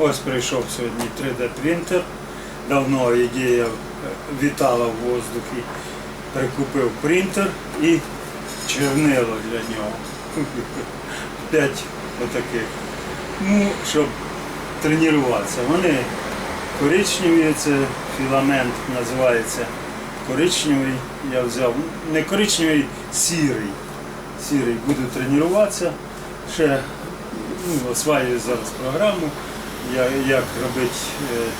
Ось прийшов сьогодні 3D принтер. Давно ідея вітала в воздухі. Прикупив принтер і чернило для нього. П'ять отаких. Ну, щоб тренуватися. Вони коричневі, це філамент називається коричневий. Я взяв не коричневий, сірий. Сірий. Буду тренуватися. Ще ну, осваюю зараз програму, як робити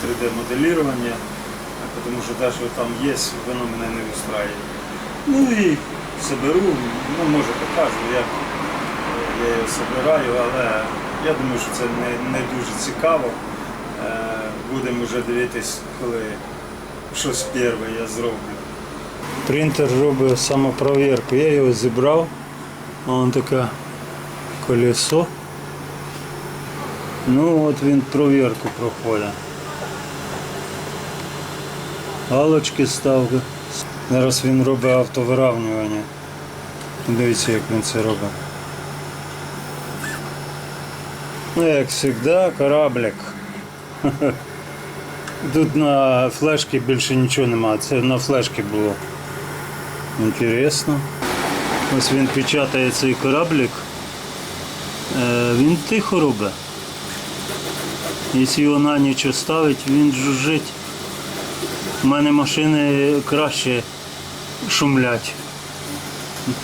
3D-моделірування, тому що те, що там є, воно мене не устраює. Ну і соберу, ну може покажу, як е, я його собираю, але я думаю, що це не, не дуже цікаво. Е, Будемо вже дивитись, коли щось перше я зроблю. Принтер робить самопровірку. Я його зібрав. Вон таке колесо. Ну от він провірку проходить. Галочки ставки. Зараз він робить автовиравнювання. Дивіться, як він це робить. Ну, як завжди, кораблик. Тут на флешці більше нічого немає. Це на флешці було. Інтересно. Ось він печатає цей кораблик. Е, Він тихо робить. Якщо його на ніч ставить, він жужжить. У мене машини краще шумлять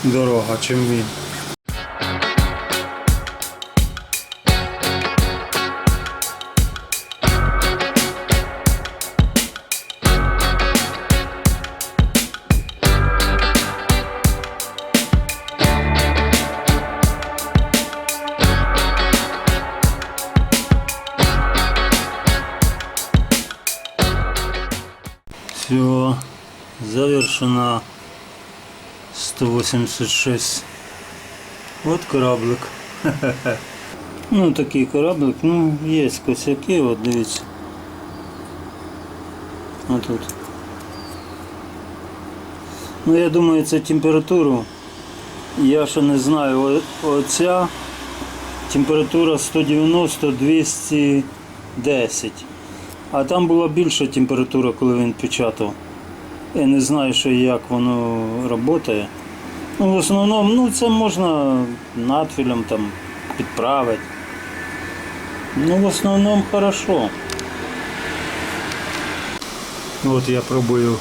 дорога, чим він. Завершено 186. Вот кораблик. Ну, такий кораблик, ну, є косяки, от дивіться. Отут. Ну, я думаю, це температуру. Я ще не знаю, оця температура 190-210. А там була більша температура, коли він печатав. Я не знаю, що як воно працює. Ну, в основному ну, це можна надфілем там підправити. Ну, в основному хорошо. От я пробую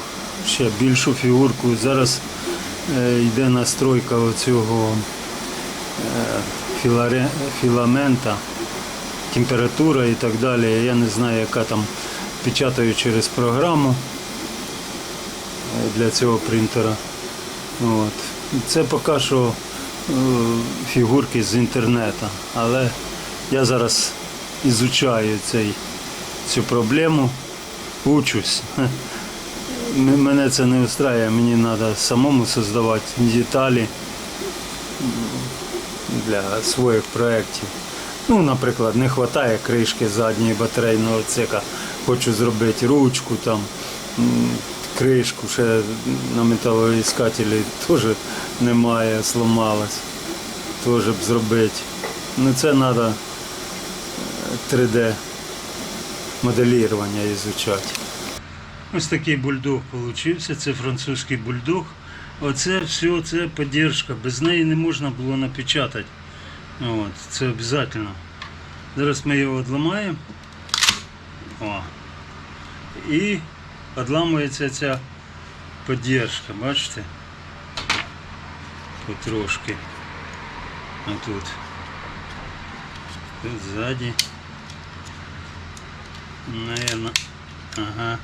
ще більшу фігурку. Зараз е, йде настройка оцього е, філаре- філамента температура і так далі. Я не знаю, яка там печатаю через програму для цього принтера. От. Це поки що е, фігурки з інтернету, але я зараз ізучаю цей, цю проблему, учусь. Мене це не устраює, мені треба самому создавати деталі для своїх проєктів. Ну, наприклад, не вистачає кришки задньої батарейного цека. Хочу зробити ручку, там, кришку, ще на металоіскателі теж немає, сломалась. Теж б зробити. Ну це треба 3D моделірування ізучати. Ось такий бульдог получився, це французький бульдог. Оце все це підтримка. Без неї не можна було напечатати. От, це обов'язково. Зараз ми його відламаємо. О. І відламується ця підтримка, бачите? Потрошки. А тут. Тут ззаді. Наверно. Ага.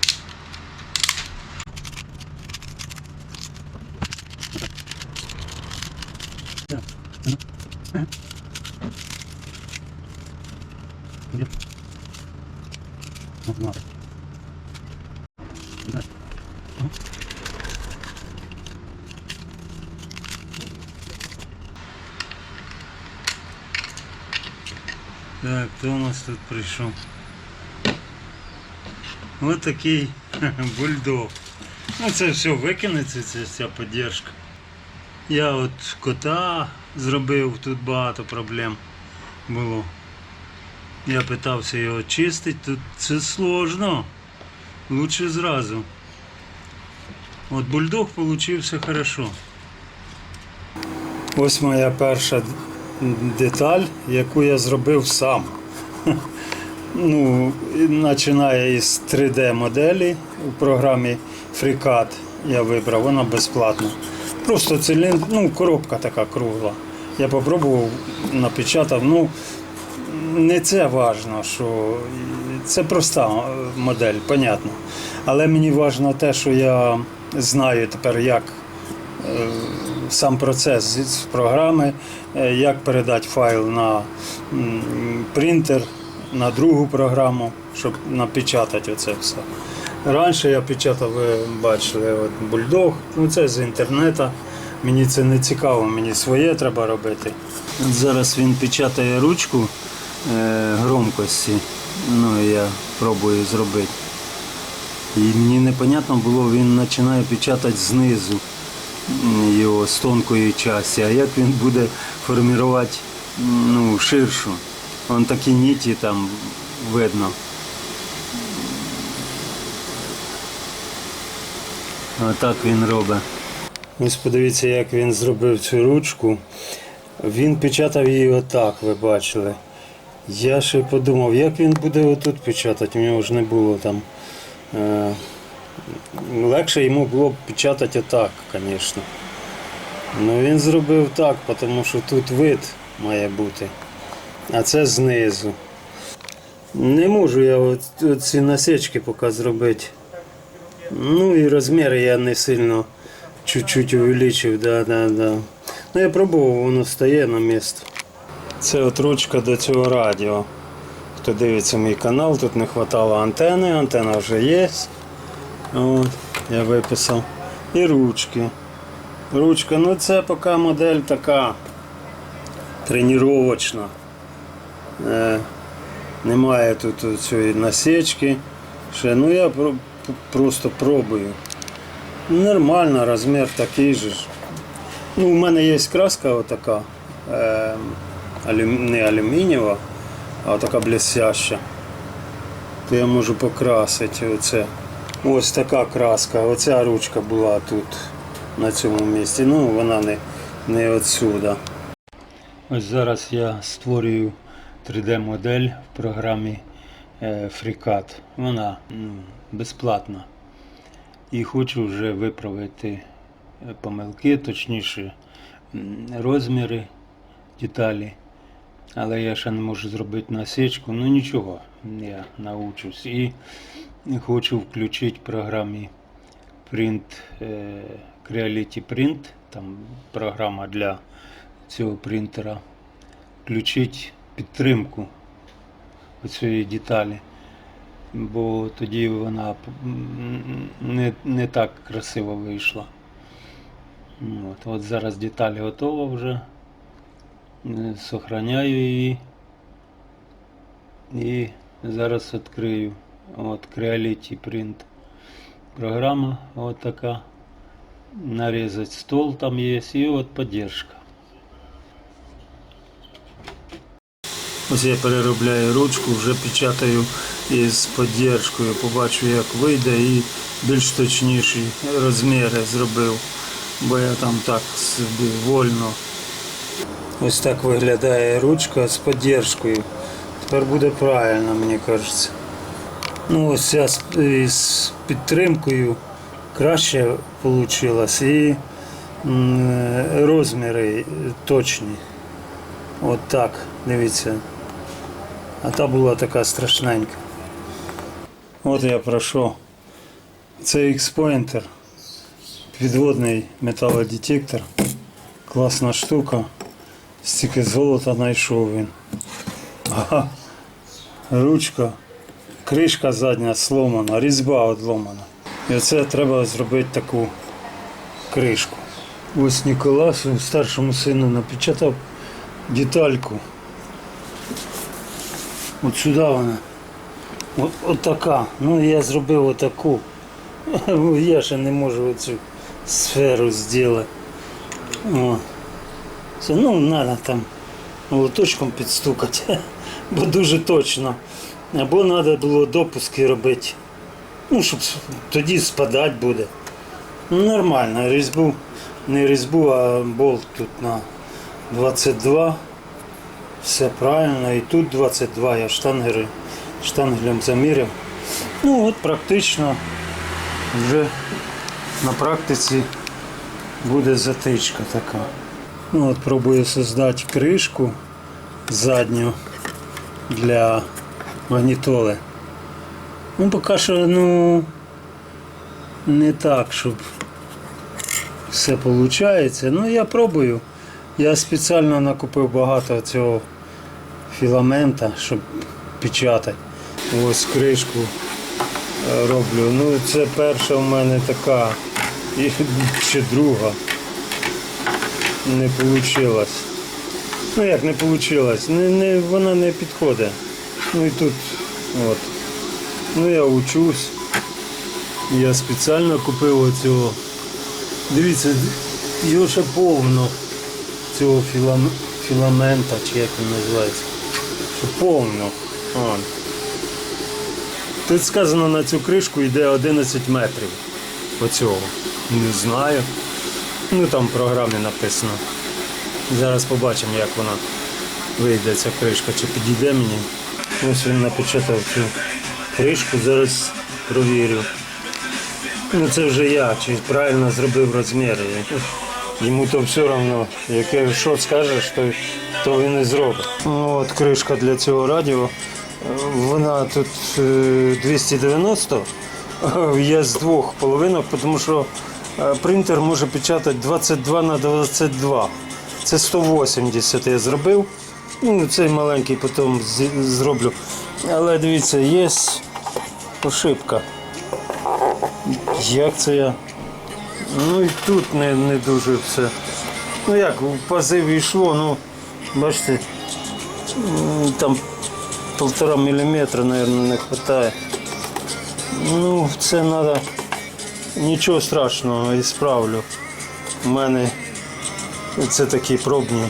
Так, хто у нас тут прийшов? Ось такий бульдог. Ну це все викинеться, це вся підтримка. Я от кота зробив, тут багато проблем було. Я питався його чистити, тут це сложно. Лучше зразу. От бульдог получився хорошо. Ось моя перша деталь, яку я зробив сам. Ну, починає із 3D моделі у програмі FreeCAD я вибрав, вона безплатна. Просто циліндр, ну, коробка така кругла. Я попробував, напечатав. Ну, не це важно, що це проста е, модель, понятно. Але мені важливо те, що я знаю тепер, як е, сам процес з програми, е, як передати файл на принтер, на другу програму, щоб напечатати оце все. Раніше я печатав, ви бачили, от бульдог, ну це з інтернету. Мені це не цікаво, мені своє треба робити. Зараз він печатає ручку е, громкості. Ну, я пробую зробити. І мені непонятно було, він починає печатати знизу його з тонкої частини, а як він буде формувати ну, ширшу. Вон такі ніті там видно. Отак він робить. Ось подивіться, як він зробив цю ручку. Він печатав її отак, ви бачили. Я ще подумав, як він буде отут печатати, у нього ж не було там. Е, легше йому було б печатати отак, звісно. Ну він зробив так, тому що тут вид має бути, а це знизу. Не можу я ці насічки поки зробити. Ну і розміри я не сильно чуть-чуть увеличив, да, да, да. Ну я пробував, воно стає на місце. Це от ручка до цього радіо. Хто дивиться мій канал, тут не вистачало антени, антена вже є. От, я виписав. І ручки. Ручка, ну це поки модель така тренувачна. Е, немає тут цієї насічки. Ще, ну я про- просто пробую. Нормально, розмір такий же. Ну, у мене є краска отака, е, не алюмінієва, а така блестяща. То я можу покрасити оце. Ось така краска. Оця ручка була тут, на цьому місці. Ну, вона не, не отсюда. Ось зараз я створюю 3D-модель в програмі е, FreeCAD. Вона ну, безплатна. І хочу вже виправити е, помилки, точніше розміри деталі. Але я ще не можу зробити насічку. Ну нічого, я научусь. І хочу включити програмі Print, е, Creality Print, там програма для цього принтера. Включити підтримку цієї деталі бо тоді вона не, не так красиво вийшла. От, от зараз деталь готова вже. Е, Сохраняю її. І зараз відкрию. От Creality Print. Програма от така. Нарезать стол там є і от поддержка. Ось я переробляю ручку, вже печатаю із підтримкою. Побачу, як вийде і більш точніші розміри зробив, бо я там так собі вольно. Ось так виглядає ручка з підтримкою. Тепер буде правильно, мені кажеться. Ну, ось ця з, підтримкою краще вийшло і розміри точні. От так, дивіться. А та була така страшненька. От я пройшов. Це X-Pointer. Підводний металодетектор. Класна штука. Стільки золота знайшов він. Ага. Ручка, кришка задня сломана, різьба одломана. І оце треба зробити таку кришку. Ось Ніколасу, старшому сину, напечатав детальку. От сюди вона. От, от така. Ну я зробив отаку. Я ще не можу оцю сферу зробити. О. Це, ну, треба там молоточком підстукати. бо дуже точно. Або треба було допуски робити. Ну, щоб тоді спадати буде. Ну, нормально, різьбу, не різьбу, а болт тут на 22. Все правильно. І тут 22, я штангери, штангелем заміряв. Ну от практично вже на практиці буде затичка така. Ну от пробую создати кришку задню для магнітоли. Ну поки що ну не так, щоб все виходить. Ну я пробую. Я спеціально накупив багато цього філамента, щоб печатати. Ось кришку е, роблю. Ну це перша в мене така і ще друга. Не вийшло. Ну як не вийшло? Не, не, вона не підходить. Ну і тут от. Ну я учусь. Я спеціально купив оцього. Дивіться, його ще повно цього філам... філамента, чи як він називається. Що повно. О. Тут сказано на цю кришку йде 11 метрів. Оцього. Не знаю. Ну там в програмі написано. Зараз побачимо, як вона вийде ця кришка, чи підійде мені. Ось він напечатав цю кришку, зараз провірю. Ну це вже я, чи правильно зробив розміри. Йому то все одно, яке що скажеш, то, то він і зробить. Ну, от кришка для цього радіо. Е, Вона тут е, 290, а я з двох половинок, тому що е, принтер може печатати 22 на 22. Це 180 я зробив. Ну, цей маленький потім зроблю. Але дивіться, є ошибка. Як це я? Ну і тут не, не дуже все. Ну як, в пази війшло, ну, бачите, там полтора міліметра, мабуть, не вистачає. Ну, це треба нічого страшного, і справлю. У мене це такі пробні.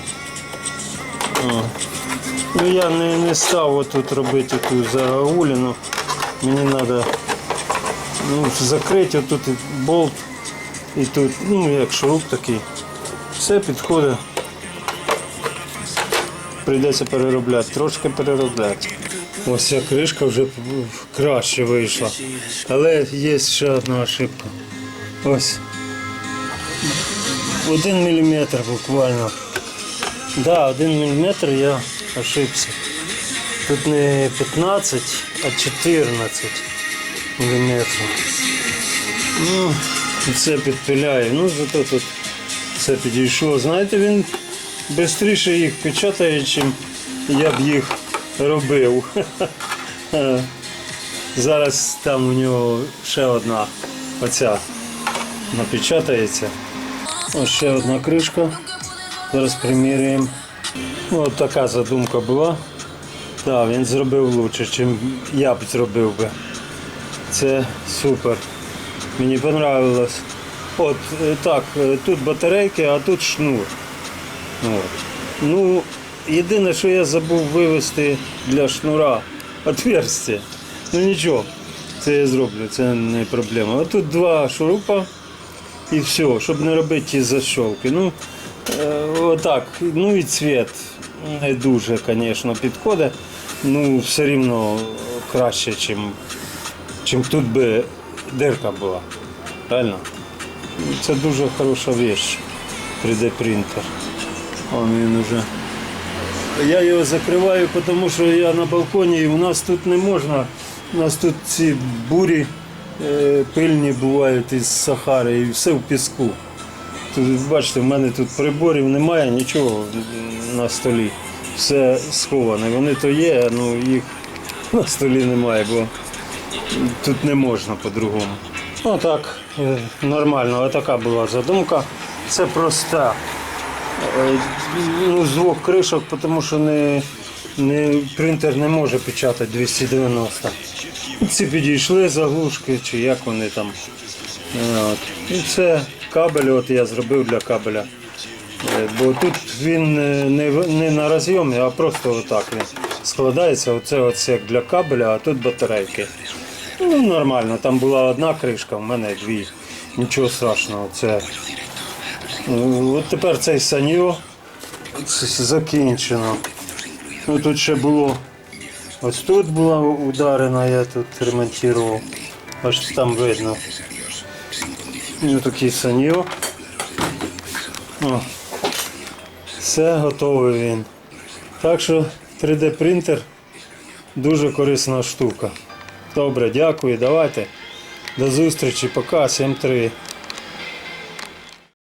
О. Ну я не, не став тут робити ту загагуліну. Мені треба ну, закрити отут болт і тут, ну як шуруп такий. Все підходить. Прийдеться переробляти, трошки переробляти. Ось ця кришка вже краще вийшла. Але є ще одна ошибка. Ось. Один міліметр буквально. Да, один міліметр я ошибся. Тут не 15, а 14 міліметрів. Ну, це підпиляє. Ну, зато тут все підійшло. Знаєте, він швидше їх печатає, чим я б їх робив. Зараз там у нього ще одна оця напечатається. Ось ще одна кришка. Зараз приміряємо. Ну, от така задумка була. Так, він зробив краще, ніж я б зробив би. Це супер. Мені понравилось. От е, так, е, тут батарейки, а тут шнур. От. Ну, єдине, що я забув вивести для шнура отверстие. Ну нічого, це я зроблю, це не проблема. А тут два шурупа і все, щоб не робити ті защолки. Ну, е, отак. Ну і цвіт не дуже, звісно, підходить. Ну, все рівно краще, чим тут би дирка була. Правильно? Це дуже хороша річ. 3D принтер. Он він уже. Я його закриваю, тому що я на балконі і у нас тут не можна. У нас тут ці бурі е, пильні бувають із Сахари і все в піску. Тут, бачите, в мене тут приборів немає, нічого на столі. Все сховане. Вони то є, ну їх на столі немає, бо тут не можна по-другому. Ну так, е, нормально, отака була задумка. Це проста. Е, Ну, з двох кришок, тому що не, не, принтер не може печатати 290. Ці підійшли заглушки, чи як вони там. Е, От. І це кабель, от я зробив для кабеля. Е, Бо тут він е, не, не на розйомі, а просто отак він. складається. Оце отсек для кабеля, а тут батарейки. Ну, нормально, там була одна кришка, в мене дві. Нічого страшного. Це... е, От тепер цей саньо закінчено. Ну, тут ще було. Ось тут була ударена, я тут ремонтував. Аж там видно. І такий саньо. О, все готовий він. Так що 3D принтер дуже корисна штука. Добре, дякую, давайте. До зустрічі, пока, 7-3.